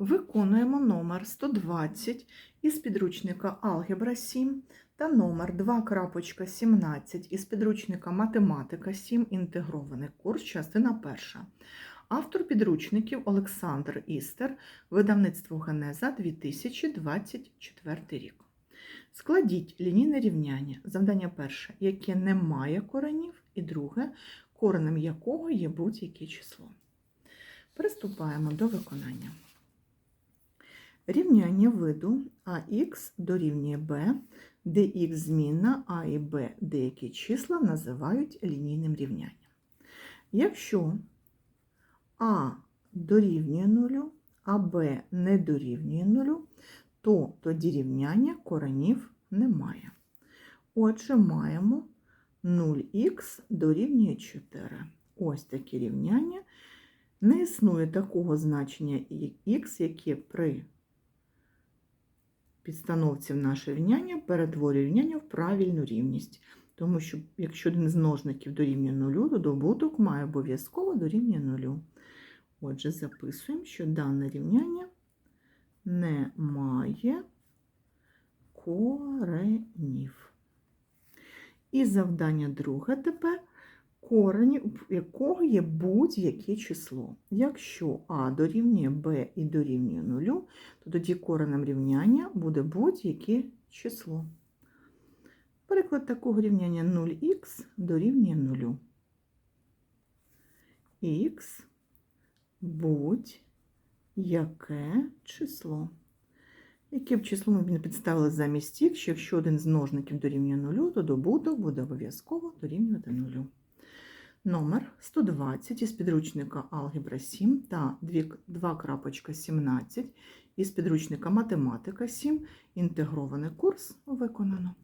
Виконуємо номер 120 із підручника Алгебра 7 та номер 2.17 із підручника Математика 7. Інтегрований курс, частина перша. Автор підручників Олександр Істер, видавництво Генеза 2024 рік. Складіть лінійне рівняння. Завдання перше, яке не має коренів, і друге, коренем якого є будь-яке число. Приступаємо до виконання. Рівняння виду АХ дорівнює Б, де х змінна А і Б деякі числа називають лінійним рівнянням. Якщо А дорівнює нулю, а Б не дорівнює нулю, то тоді рівняння коренів немає. Отже, маємо 0х дорівнює 4. Ось такі рівняння. Не існує такого значення х, яке при підстановці в наше рівняння перетворює рівняння в правильну рівність. Тому що, якщо один з множників дорівнює нулю, то добуток має обов'язково дорівнює нулю. Отже, записуємо, що дане рівняння не має коренів. І завдання друге тепер корень якого є будь-яке число. Якщо А дорівнює Б і дорівнює нулю, то тоді коренем рівняння буде будь-яке число. Приклад такого рівняння 0х дорівнює нулю. Х будь-яке число. Яке б число ми б підставили замість х, що якщо один з множників дорівнює нулю, то добуток буде обов'язково дорівнювати нулю. Номер 120 із підручника Алгебра 7 та 2.17 із підручника Математика 7. Інтегрований курс виконано.